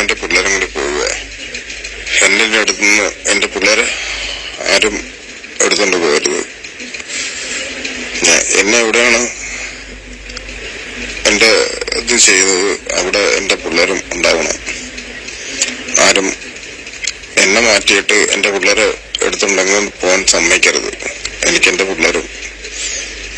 എന്റെ പിള്ളേരും കൂടി പോവുക. എന്റെ അടുത്ത് നിന്ന് എന്റെ പിള്ളേരെ ആരും എടുത്തോണ്ട് പോകരുത്. എന്നെ എവിടെയാണ് എന്റെ ഇത് ചെയ്തത്? അവിടെ എന്റെ പിള്ളേരും ഉണ്ടാവണം. ആരും എന്നെ മാറ്റിയിട്ട് എന്റെ പിള്ളേരെ എടുത്തുണ്ടെങ്കിൽ പോകാൻ സമ്മതിക്കരുത്. എനിക്ക് എന്റെ പിള്ളേരും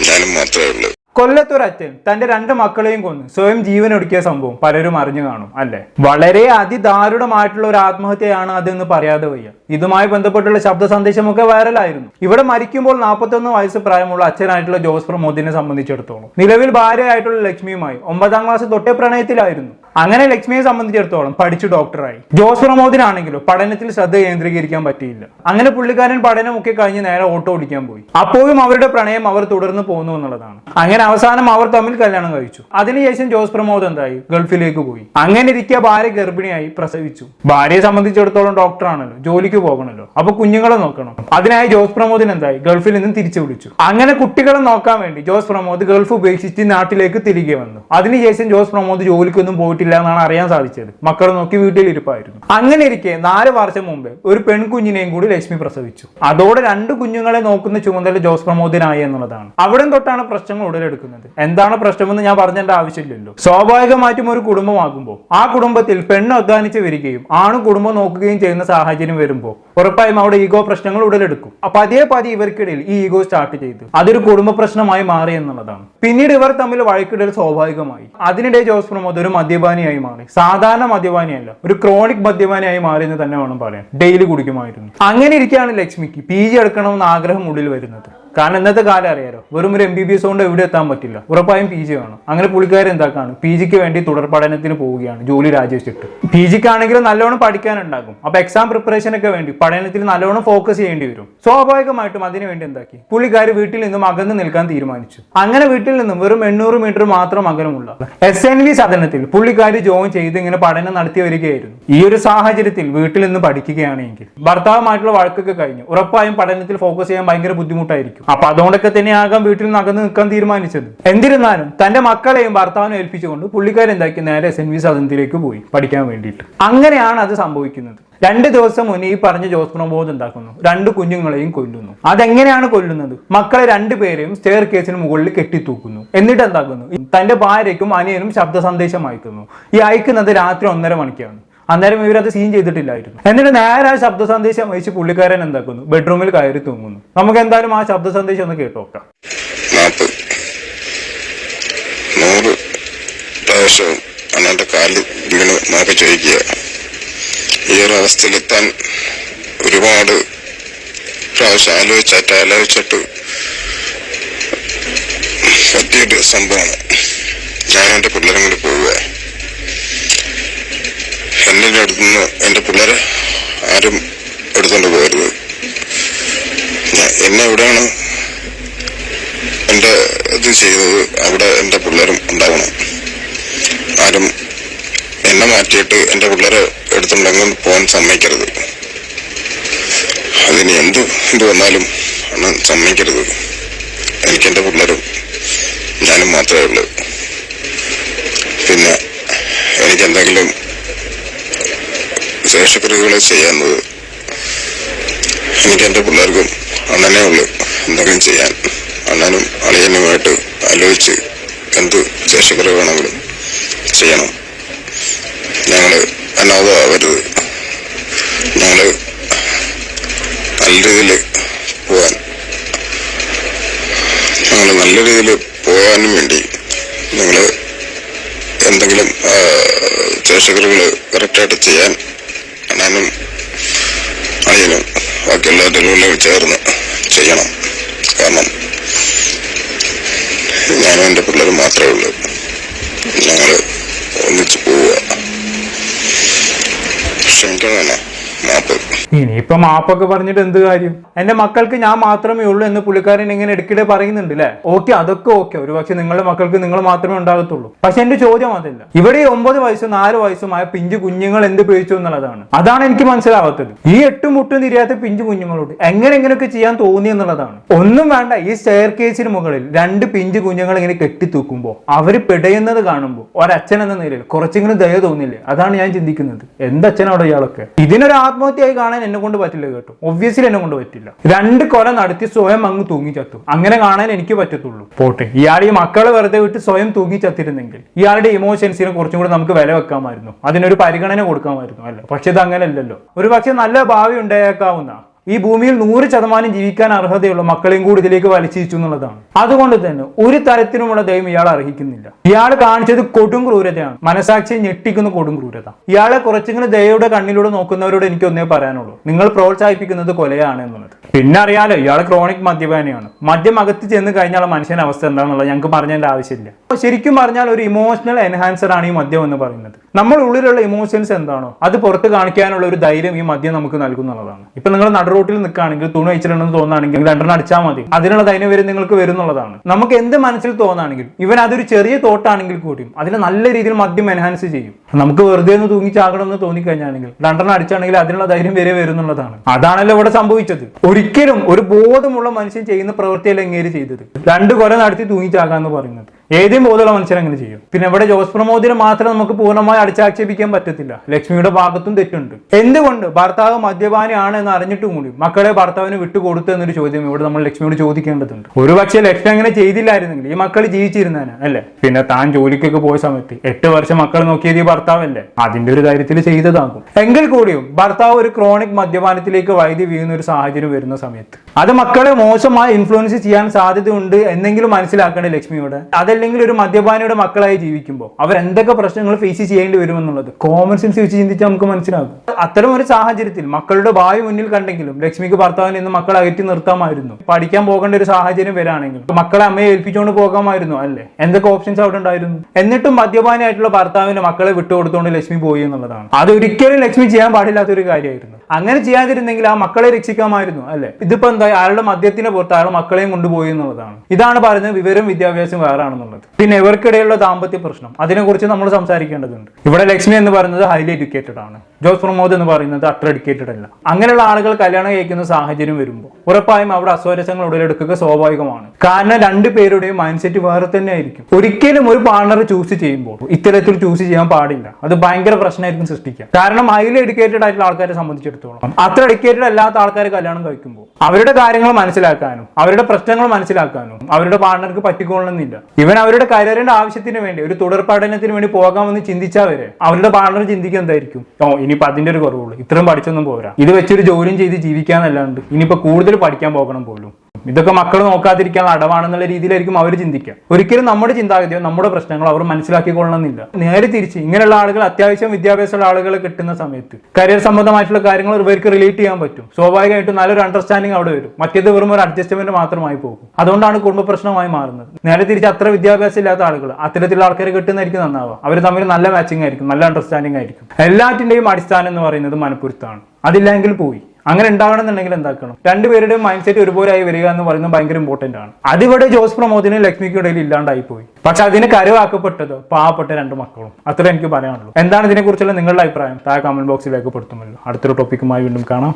ഞാനും മാത്രമേ ഉള്ളൂ. കൊല്ലത്തൊരു അച്ഛൻ തന്റെ രണ്ട് മക്കളെയും കൊന്ന് സ്വയം ജീവൻ ഒടുക്കിയ സംഭവം പലരും അറിഞ്ഞു കാണും അല്ലെ? വളരെ അതിദാരുണമായിട്ടുള്ള ഒരു ആത്മഹത്യയാണ് അതെന്ന് പറയാതെ വയ്യ. ഇതുമായി ബന്ധപ്പെട്ടുള്ള ശബ്ദ സന്ദേശമൊക്കെ വൈറലായിരുന്നു. ഇവിടെ മരിക്കുമ്പോൾ നാൽപ്പത്തൊന്ന് വയസ്സ് പ്രായമുള്ള അച്ഛനായിട്ടുള്ള ജോസ് പ്രമോദിനെ സംബന്ധിച്ചിടത്തോളം. നിലവിൽ ഭാര്യയായിട്ടുള്ള ലക്ഷ്മിയുമായി ഒമ്പതാം ക്ലാസ് തൊട്ടേ പ്രണയത്തിലായിരുന്നു. അങ്ങനെ ലക്ഷ്മിയെ സംബന്ധിച്ചിടത്തോളം പഠിച്ചു ഡോക്ടറായി ജോസ് പ്രമോദിനാണെങ്കിലും പഠനത്തിൽ ശ്രദ്ധ കേന്ദ്രീകരിക്കാൻ പറ്റിയില്ല. അങ്ങനെ പുള്ളിക്കാരൻ പഠനമൊക്കെ കഴിഞ്ഞ് നേരെ ഓട്ടോ ഓടിക്കാൻ പോയി. അപ്പോഴും അവരുടെ പ്രണയം അവർ തുടർന്ന് പോകുന്നു എന്നുള്ളതാണ്. അങ്ങനെ അവസാനം അവർ തമ്മിൽ കല്യാണം കഴിച്ചു. അതിനുശേഷം ജോസ് പ്രമോദ് എന്തായി? ഗൾഫിലേക്ക് പോയി. അങ്ങനെ ഇരിക്കുക ഭാര്യ ഗർഭിണിയായി പ്രസവിച്ചു. ഭാര്യയെ സംബന്ധിച്ചിടത്തോളം ഡോക്ടറാണല്ലോ ജോലിക്ക് പോകണല്ലോ. അപ്പൊ കുഞ്ഞുങ്ങളെ നോക്കണം. അതിനായി ജോസ് പ്രമോദിന് എന്തായി? ഗൾഫിൽ നിന്ന് തിരിച്ചു വിളിച്ചു. അങ്ങനെ കുട്ടികളെ നോക്കാൻ വേണ്ടി ജോസ് പ്രമോദ് ഗൾഫ് ഉപേക്ഷിച്ച് നാട്ടിലേക്ക് തിരികെ വന്നു. അതിനുശേഷം ജോസ് പ്രമോദ് ജോലിക്കൊന്നും പോയിട്ടില്ല എന്നാണ് അറിയാൻ സാധിച്ചത്. മക്കളെ നോക്കി വീട്ടിലിരിപ്പായിരുന്നു അങ്ങനെ ഇരിക്കെ നാല് വർഷം മുമ്പ് ഒരു പെൺകുഞ്ഞിനെയും കൂടി ലക്ഷ്മി പ്രസവിച്ചു. അതോടെ രണ്ട് കുഞ്ഞുങ്ങളെ നോക്കുന്ന ചുമതല ജോസ് പ്രമോദിനായി എന്നുള്ളതാണ്. അവിടെ തൊട്ടാണ് പ്രശ്നങ്ങൾ ഉടലെടുക്കുന്നത്. എന്താണ് പ്രശ്നമെന്ന് ഞാൻ പറഞ്ഞേണ്ട ആവശ്യമില്ലല്ലോ. സ്വാഭാവികമായിട്ടും ഒരു കുടുംബമാകുമ്പോൾ ആ കുടുംബത്തിൽ പെണ്ണ് അധ്വാനിച്ച് വരികയും ആണ് കുടുംബം നോക്കുകയും ചെയ്യുന്ന സാഹചര്യം വരുമ്പോൾ ഉറപ്പായും അവിടെ ഈഗോ പ്രശ്നങ്ങൾ ഉടലെടുക്കും. അപ്പൊ അതേ പതി ഇവർക്കിടയിൽ ഈ ഈഗോ സ്റ്റാർട്ട് ചെയ്തു അതൊരു കുടുംബ പ്രശ്നമായി മാറി എന്നുള്ളതാണ്. പിന്നീട് ഇവർ തമ്മിൽ വഴക്കിടൽ സ്വാഭാവികമായി. അതിനിടെ ജോസ് പ്രമോദ് ഒരു മദ്യപാനിയായി മാറി. സാധാരണ മദ്യപാനിയല്ല. ഒരു ക്രോണിക് മദ്യപാനിയായി മാറി എന്ന് തന്നെ വേണം പറയാൻ. ഡെയിലി കുടിക്കുമായിരുന്നു. അങ്ങനെ ഇരിക്കുകയാണ് ലക്ഷ്മിക്ക്. പി ജി എടുക്കണമെന്ന് ആഗ്രഹം ഉള്ളിൽ വരുന്നത്. കാരണം ഇന്നത്തെ കാലം അറിയാലോ വെറും ഒരു എം ബി ബി എസ് കൊണ്ട് എവിടെ എത്താൻ പറ്റില്ല. ഉറപ്പായും പി ജി വേണം. അങ്ങനെ പുള്ളിക്കാരൻ എന്താക്കാണ്? പി ജിക്ക് വേണ്ടി തുടർ പഠനത്തിന് പോവുകയാണ് ജോലി രാജിവെച്ചിട്ട്. പി ജിക്ക് ആണെങ്കിലും നല്ലോണം പഠിക്കാനുണ്ടാകും. അപ്പൊ എക്സാം പ്രിപ്പറേഷൻ ഒക്കെ വേണ്ടി പഠനത്തിൽ നല്ലോണം ഫോക്കസ് ചെയ്യേണ്ടി വരും. സ്വാഭാവികമായിട്ടും അതിനു വേണ്ടി എന്താക്കി? പുള്ളിക്കാർ വീട്ടിൽ നിന്നും അകന്ന് നിൽക്കാൻ തീരുമാനിച്ചു. അങ്ങനെ വീട്ടിൽ നിന്നും വെറും എണ്ണൂറ് മീറ്റർ മാത്രം അകലമുള്ള എസ് എൻ വി സദനത്തിൽ പുള്ളിക്കാർ ജോയിൻ ചെയ്ത് ഇങ്ങനെ പഠനം നടത്തി വരികയായിരുന്നു. ഈ ഒരു സാഹചര്യത്തിൽ വീട്ടിൽ നിന്ന് പഠിക്കുകയാണെങ്കിൽ ഭർത്താവുമായിട്ടുള്ള വഴക്കൊക്കെ കഴിഞ്ഞു. ഉറപ്പായും പഠനത്തിൽ ഫോക്കസ് ചെയ്യാൻ ഭയങ്കര ബുദ്ധിമുട്ടായിരിക്കും. അപ്പൊ അതുകൊണ്ടൊക്കെ തന്നെ ആകാം വീട്ടിൽ നിന്ന് അകന്ന് നിൽക്കാൻ തീരുമാനിച്ചത്. എന്നിരുന്നാലും തന്റെ മക്കളെയും ഭർത്താവിനെ ഏൽപ്പിച്ചുകൊണ്ട് പുള്ളിക്കാരൻ എന്താക്കി നേരെ എസ് എൻ വി സദനത്തിലേക്ക് പോയി പഠിക്കാൻ വേണ്ടിയിട്ട്. അങ്ങനെയാണ് അത് സംഭവിക്കുന്നത്. രണ്ട് ദിവസം മുന്നേ ഈ പറഞ്ഞ ജോസ് പ്രമോദ് ഉണ്ടാക്കുന്നു. രണ്ട് കുഞ്ഞുങ്ങളെയും കൊല്ലുന്നു. അതെങ്ങനെയാണ് കൊല്ലുന്നത്? മക്കളെ രണ്ടുപേരെയും സ്റ്റെയർ കേസിന് മുകളിൽ കെട്ടിത്തൂക്കുന്നു. എന്നിട്ട് എന്താക്കുന്നു? തന്റെ ഭാര്യയ്ക്കും അനിയനും ശബ്ദ സന്ദേശം അയക്കുന്നു. ഈ അയക്കുന്നത് രാത്രി ഒന്നര മണിക്കാണ്. അന്നേരം അത് സീൻ ചെയ്തിട്ടില്ലായിരുന്നു. എന്നിട്ട് നേരെ ആ ശബ്ദ സന്ദേശം അയച്ച് പുള്ളിക്കാരൻ എന്താക്കുന്നു? ബെഡ്റൂമിൽ കയറി തൂങ്ങുന്നു. നമുക്ക് എന്തായാലും ആ ശബ്ദ സന്ദേശം ഒന്ന് കേട്ടു നോക്കാം. ഒരുപാട് പ്രാവശ്യം ആലോചിച്ചിട്ട് ആലോചിച്ചിട്ട് പറ്റിയൊരു സംഭവമാണ്. ഞാൻ എന്റെ പിള്ളേരും കൂടി പോവുക. എന്റെ അടുത്ത് നിന്ന് എന്റെ പിള്ളേരെ ആരും എടുത്തോണ്ട് പോകരുത്. എന്നെ എവിടെയാണ് എന്റെ ഇത് ചെയ്തത്? അവിടെ എന്റെ പിള്ളേരും ഉണ്ടാവണം. ആരും എന്നെ മാറ്റിയിട്ട് എന്റെ പിള്ളേരെ എടുത്തുണ്ടെങ്കിൽ പോകാൻ സമ്മതിക്കരുത്. അതിന് എന്ത് ഇത് വന്നാലും ആണ് സമ്മതിക്കരുത്. എനിക്ക് എന്റെ പിള്ളേരും ഞാനും മാത്രമേ ഉള്ളൂ. പിന്നെ എനിക്ക് എന്തെങ്കിലും ശേഷക്രിയകൾ ചെയ്യാവുന്നത് എനിക്ക് എന്റെ പിള്ളേർക്കും അണ്ണനെ ഉള്ളു. എന്തെങ്കിലും ചെയ്യാൻ അണ്ണനും അളിയനുമായിട്ട് ആലോചിച്ച് എന്ത് ശേഷക്രിയ വേണമെങ്കിലും ചെയ്യണം. ഞങ്ങൾ അനാഥമാവരുത്. ഞങ്ങൾ നല്ല രീതിയിൽ പോവാൻ ഞങ്ങൾ നല്ല രീതിയിൽ പോകാനും വേണ്ടി നിങ്ങൾ എന്തെങ്കിലും ശേഷക്രിയകൾ കറക്റ്റായിട്ട് ചെയ്യാൻ അണ്ണനും ബാക്കി എല്ലാവരും ചേർന്ന് ചെയ്യണം. കാരണം ഞാനും എന്റെ പിള്ളേരും മാത്രമേ ഉള്ളൂ. ഞങ്ങൾ ഒന്നിച്ച് പോവുക. ക്ഷമിക്കണം തന്നെ മാപ്പ്. ഇനിയിപ്പൊ മാപ്പൊക്കെ പറഞ്ഞിട്ട് എന്ത് കാര്യം? എന്റെ മക്കൾക്ക് ഞാൻ മാത്രമേ ഉള്ളൂ എന്ന് പുള്ളിക്കാരൻ ഇങ്ങനെ ഇടയ്ക്കിടെ പറയുന്നുണ്ട് അല്ലേ ഓക്കെ അതൊക്കെ ഓക്കെ. ഒരു പക്ഷെ നിങ്ങളുടെ മക്കൾക്ക് നിങ്ങൾ മാത്രമേ ഉണ്ടാകത്തുള്ളൂ. പക്ഷെ എന്റെ ചോദ്യം അതല്ല. ഇവിടെ ഒമ്പത് വയസ്സും നാല് വയസ്സുമായ പിഞ്ചു കുഞ്ഞുങ്ങൾ എന്ത് പേഴിച്ചു എന്നുള്ളതാണ്. അതാണ് എനിക്ക് മനസ്സിലാവാത്തത്. ഈ എട്ടും മുട്ടും തിരിയാത്ത പിഞ്ചു കുഞ്ഞുങ്ങളോട് എങ്ങനെ എങ്ങനെയൊക്കെ ചെയ്യാൻ തോന്നി എന്നുള്ളതാണ്. ഒന്നും വേണ്ട ഈ സ്റ്റെയർ കേസിന് മുകളിൽ രണ്ട് പിഞ്ചു കുഞ്ഞുങ്ങൾ ഇങ്ങനെ കെട്ടിത്തൂക്കുമ്പോൾ അവർ പിടയുന്നത് കാണുമ്പോൾ ഒരച്ഛൻ എന്ന നിലയിൽ കുറച്ചെങ്കിലും ദയ തോന്നില്ലേ? അതാണ് ഞാൻ ചിന്തിക്കുന്നത്. എന്തച്ഛനോട് ഇയാളൊക്കെ? ഇതിനൊരു ആത്മഹത്യയായി കാണാൻ എന്നെ കൊണ്ട് പറ്റില്ല കേട്ടോ. ഒബ്വിയസ്ലി എന്നെ കൊണ്ട് പറ്റില്ല. രണ്ട് കൊല നടത്തി സ്വയം അങ്ങ് തൂങ്ങി ചത്തു. അങ്ങനെ കാണാൻ എനിക്ക് പറ്റത്തുള്ളൂ. പോട്ടെ. ഇയാൾ ഈ മക്കളെ വെറുതെ വിട്ട് സ്വയം തൂങ്ങി ചത്തിരുന്നെങ്കിൽ ഇയാളുടെ ഇമോഷൻസിനെ കുറച്ചും കൂടി നമുക്ക് വില വെക്കാമായിരുന്നു. അതിനൊരു പരിഗണന കൊടുക്കാമായിരുന്നു അല്ല? പക്ഷെ ഇത് അങ്ങനെയല്ലല്ലോ. ഒരു പക്ഷെ നല്ല ഭാവി ഉണ്ടായേക്കാവുന്ന ഈ ഭൂമിയിൽ നൂറ് ശതമാനം ജീവിക്കാൻ അർഹതയുള്ള മക്കളെയും കൂടി ഇതിലേക്ക് വലിച്ചിരിച്ചു എന്നുള്ളതാണ്. അതുകൊണ്ട് തന്നെ ഒരു തരത്തിലുമുള്ള ദൈവം ഇയാൾ അർഹിക്കുന്നില്ല. ഇയാൾ കാണിച്ചത് കൊടും ക്രൂരതയാണ്. മനസാക്ഷി ഞെട്ടിക്കുന്ന കൊടും ക്രൂരത. ഇയാളെ കുറച്ചെങ്കിലും ദയയുടെ കണ്ണിലൂടെ നോക്കുന്നവരോട് എനിക്ക് ഒന്നേ പറയാനുള്ളൂ. നിങ്ങൾ പ്രോത്സാഹിപ്പിക്കുന്നത് കൊലയാണ് എന്നുള്ളത്. പിന്നെ അറിയാലോ ഇയാൾ ക്രോണിക് മദ്യപാനിയാണ്. മദ്യം അകത്ത് ചെന്ന് കഴിഞ്ഞാൽ മനുഷ്യന്റെ അവസ്ഥ എന്താണെന്നുള്ളത് ഞങ്ങൾക്ക് പറഞ്ഞതിന്റെ ആവശ്യമില്ല. ശരിക്കും പറഞ്ഞാൽ ഒരു ഇമോഷണൽ എൻഹാൻസർ ആണ് ഈ മദ്യം എന്ന് പറയുന്നത്. നമ്മൾ ഉള്ളിലുള്ള ഇമോഷൻസ് എന്താണോ അത് പുറത്ത് കാണിക്കാനുള്ള ഒരു ധൈര്യം ഈ മദ്യം നമുക്ക് നൽകുന്നുള്ളതാണ് ഇപ്പൊ നിങ്ങൾ നടുറോട്ടിൽ നിൽക്കുകയാണെങ്കിൽ തുണി വെച്ചിട്ടുണ്ടെന്ന് തോന്നുകയാണെങ്കിൽ രണ്ടെണ്ണം അടിച്ചാൽ മതി. അതിനുള്ള ധൈര്യം വരും നിങ്ങൾക്ക് വരുന്നുള്ളതാണ്. നമുക്ക് എന്ത് മനസ്സിൽ തോന്നുകയാണെങ്കിൽ ഇവൻ അതൊരു ചെറിയ തോട്ടാണെങ്കിൽ കൂടിയും അതിനെ നല്ല രീതിയിൽ മദ്യം എൻഹാൻസ് ചെയ്യും. നമുക്ക് വെറുതെ ഒന്ന് തൂങ്ങിച്ചാകണം എന്ന് തോന്നിക്കഴിഞ്ഞാണെങ്കിൽ രണ്ടെണ്ണം അടിച്ചാണെങ്കിൽ അതിനുള്ള ധൈര്യം വരെ വരുന്നുള്ളതാണ്. അതാണല്ലോ ഇവിടെ സംഭവിച്ചത്. ഒരിക്കലും ഒരു ബോധമുള്ള മനുഷ്യൻ ചെയ്യുന്ന പ്രവൃത്തിയല്ല എങ്ങനെ ചെയ്തത്. രണ്ട് കൊല നടത്തി തൂങ്ങിച്ചാകാന്ന് പറയുന്നത്. ഏതെങ്കിലും ബോധമുള്ള മനുഷ്യൻ അങ്ങനെ ചെയ്യും? പിന്നെ ഇവിടെ ജോസ് പ്രമോദിനെ മാത്രം നമുക്ക് പൂർണമായി അടിച്ചാക്ഷേപിക്കാൻ പറ്റത്തില്ല. ലക്ഷ്മിയുടെ ഭാഗത്തും തെറ്റുണ്ട്. എന്തുകൊണ്ട് ഭർത്താവ് മദ്യപാനിയാണ് എന്ന് അറിഞ്ഞിട്ടും കൂടി മക്കളെ ഭർത്താവിന് വിട്ടുകൊടുത്തു എന്നൊരു ചോദ്യം ഇവിടെ നമ്മൾ ലക്ഷ്മിയോട് ചോദിക്കേണ്ടതുണ്ട്. ഒരു പക്ഷേ ലക്ഷ്മി അങ്ങനെ ചെയ്തില്ലായിരുന്നെങ്കിൽ ഈ മക്കൾ ജീവിച്ചിരുന്നേനെ അല്ലേ? പിന്നെ താൻ ജോലിക്കൊക്കെ പോയ സമയത്ത് എട്ട് വർഷം മക്കൾ നോക്കിയത് ഈ ഭർത്താവല്ലേ? അതിന്റെ ഒരു കാര്യത്തിൽ ചെയ്തതാകും. എങ്കിൽ കൂടിയും ഭർത്താവ് ഒരു ക്രോണിക് മദ്യപാനത്തിലേക്ക് വൈദ്യുതി വീഴുന്ന ഒരു സാഹചര്യം വരുന്ന സമയത്ത്. അത് മക്കളെ മോശമായി ഇൻഫ്ലുവൻസ് ചെയ്യാൻ സാധ്യതയുണ്ട് എന്നെങ്കിലും മനസ്സിലാക്കേണ്ട ലക്ഷ്മിയോട്. അതല്ലെങ്കിൽ ഒരു മദ്യപാനിയുടെ മക്കളായി ജീവിക്കുമ്പോൾ അവർ എന്തൊക്കെ പ്രശ്നങ്ങൾ ഫേസ് ചെയ്യേണ്ടി വരുമെന്നുള്ളത് കോമൺ സെൻസ് വെച്ച് ചിന്തിച്ചാൽ നമുക്ക് മനസ്സിലാകും. അത്തരം ഒരു സാഹചര്യത്തിൽ മക്കളുടെ ഭാവി മുന്നിൽ കണ്ടെങ്കിലും ലക്ഷ്മിക്ക് ഭർത്താവിനെ ഇന്ന് മക്കളെ അകറ്റി നിർത്താമായിരുന്നു. പഠിക്കാൻ പോകേണ്ട ഒരു സാഹചര്യം വരാണെങ്കിൽ മക്കളെ അമ്മയെ ഏൽപ്പിച്ചുകൊണ്ട് പോകാമായിരുന്നു അല്ലേ? എന്തൊക്കെ ഓപ്ഷൻസ് അവിടെ ഉണ്ടായിരുന്നു? എന്നിട്ടും മദ്യപാനിയായിട്ടുള്ള ഭർത്താവിന് മക്കളെ വിട്ടുകൊടുത്തുകൊണ്ട് ലക്ഷ്മി പോയി എന്നുള്ളതാണ്. അത് ഒരിക്കലും ലക്ഷ്മി ചെയ്യാൻ പാടില്ലാത്ത ഒരു കാര്യമായിരുന്നു. അങ്ങനെ ചെയ്യാതിരുന്നെങ്കിൽ ആ മക്കളെ രക്ഷിക്കാമായിരുന്നു അല്ലെ? ഇതിപ്പോ എന്താ അയാളുടെ മദ്യത്തിന് പുറത്ത് അയാളുടെ മക്കളെയും കൊണ്ടുപോയി എന്നുള്ളതാണ്. ഇതാണ് പറയുന്നത് വിവരം വിദ്യാഭ്യാസം വേറാണെന്നുള്ളത്. പിന്നെ ഇവർക്കിടയിലുള്ള ദാമ്പത്യ പ്രശ്നം അതിനെക്കുറിച്ച് നമ്മൾ സംസാരിക്കേണ്ടതുണ്ട്. ഇവിടെ ലക്ഷ്മി എന്ന് പറയുന്നത് ഹൈലി എഡ്യൂക്കേറ്റഡ് ആണ്. ജോസ് പ്രമോദ് എന്ന് പറയുന്നത് അത്ര എഡ്യൂക്കേറ്റഡ് അല്ല. അങ്ങനെയുള്ള ആളുകൾ കല്യാണം കഴിക്കുന്ന സാഹചര്യം വരുമ്പോൾ ഉറപ്പായും അവിടെ അസ്വരസങ്ങൾ ഉടലെടുക്കുക സ്വാഭാവികമാണ്. കാരണം രണ്ടു പേരുടെയും മൈൻഡ് സെറ്റ് വേറെ തന്നെ ആയിരിക്കും ഒരിക്കലും ഒരു പാർട്ണർ ചൂസ് ചെയ്യുമ്പോൾ ഇത്തരത്തിൽ ചൂസ് ചെയ്യാൻ പാടില്ല. അത് ഭയങ്കര പ്രശ്നമായിരിക്കും സൃഷ്ടിക്കുക കാരണം ഹൈലി എഡ്യൂക്കേറ്റഡ് ആയിട്ടുള്ള ആൾക്കാരെ സംബന്ധിച്ചിടത്തോളം അത്ര എഡ്യൂക്കേറ്റഡ് അല്ലാത്ത ആൾക്കാർ കല്യാണം കഴിക്കുമ്പോൾ അവരുടെ കാര്യങ്ങൾ മനസ്സിലാക്കാനും അവരുടെ പ്രശ്നങ്ങൾ മനസ്സിലാക്കാനും അവരുടെ പാർട്ണർക്ക് പറ്റിക്കൊള്ളണമെന്നില്ല. ഇവൻ അവരുടെ കരിയറിന്റെ ആവശ്യത്തിന് വേണ്ടി ഒരു തുടർ പഠനത്തിന് വേണ്ടി പോകാമെന്ന് ചിന്തിച്ചാൽ വരെ അവരുടെ പാർട്ണർ ചിന്തിക്കുക എന്തായിരിക്കും? ഓ ഇനിയിപ്പോ അതിന്റെ ഒരു കുറവുള്ളൂ. ഇത്രയും പഠിച്ചൊന്നും പോരാ. ഇത് വെച്ചൊരു ജോലിയും ചെയ്ത് ജീവിക്കാന്നല്ലാണ്ട് ഇനിയിപ്പോ കൂടുതൽ പഠിക്കാൻ പോകണം പോലും. ഇതൊക്കെ മക്കൾ നോക്കാതിരിക്കാനുള്ള അടവാണെന്നുള്ള രീതിയിലായിരിക്കും അവർ ചിന്തിക്കുക. ഒരിക്കലും നമ്മുടെ ചിന്താഗതിയോ നമ്മുടെ പ്രശ്നങ്ങളോ അവർ മനസ്സിലാക്കിക്കൊള്ളണമെന്നില്ല. നേരെ തിരിച്ച് ഇങ്ങനെയുള്ള ആളുകൾ അത്യാവശ്യം വിദ്യാഭ്യാസമുള്ള ആളുകൾ കിട്ടുന്ന സമയത്ത് കരിയർ സംബന്ധമായിട്ടുള്ള കാര്യങ്ങൾ ഇവർക്ക് റിലേറ്റ് ചെയ്യാൻ പറ്റും. സ്വാഭാവികമായിട്ടും നല്ലൊരു അണ്ടർസ്റ്റാൻഡിങ് അവിടെ വരും. മറ്റേത് വെറും ഒരു അഡ്ജസ്റ്റ്മെന്റ് മാത്രമായി പോകും. അതുകൊണ്ടാണ് കുടുംബ പ്രശ്നമായി മാറുന്നത്. നേരെ തിരിച്ച് അത്ര വിദ്യാഭ്യാസം ഇല്ലാത്ത ആളുകൾ അത്തരത്തിലുള്ള ആൾക്കാർ കിട്ടുന്നതായിരിക്കും നന്നാവുക. അവർ തമ്മിൽ നല്ല മാച്ചിങ് ആയിരിക്കും നല്ല അണ്ടർസ്റ്റാൻഡിങ് ആയിരിക്കും. എല്ലാറ്റിന്റെയും അടിസ്ഥാനം എന്ന് പറയുന്നത് മനപ്പുരത്താണ്. അതില്ലെങ്കിൽ പോയി. അങ്ങനെ ഉണ്ടാകണമെന്നുണ്ടെങ്കിൽ എന്താക്കണം രണ്ടുപേരുടെയും മൈൻഡ് സെറ്റ് ഒരുപോലെ ആയി വരിക എന്ന് പറയുന്നത് ഭയങ്കര ഇമ്പോർട്ടന്റ് ആണ്. അതിവിടെ ജോസ് പ്രമോദിനും ലക്ഷ്മിക്കും ഇടയിൽ ഇല്ലാണ്ടായി പോയി. പക്ഷെ അതിന് കരുവാക്കപ്പെട്ടത്? പാവപ്പെട്ട രണ്ട് മക്കളും. അത്ര എനിക്ക് പറയാനുള്ളൂ. എന്താണ് ഇതിനെക്കുറിച്ചുള്ള നിങ്ങളുടെ അഭിപ്രായം? താഴെ കമന്റ് ബോക്സിൽ രേഖപ്പെടുത്തുമല്ലോ. അടുത്തൊരു ടോപ്പിക്കുമായി വീണ്ടും കാണാം.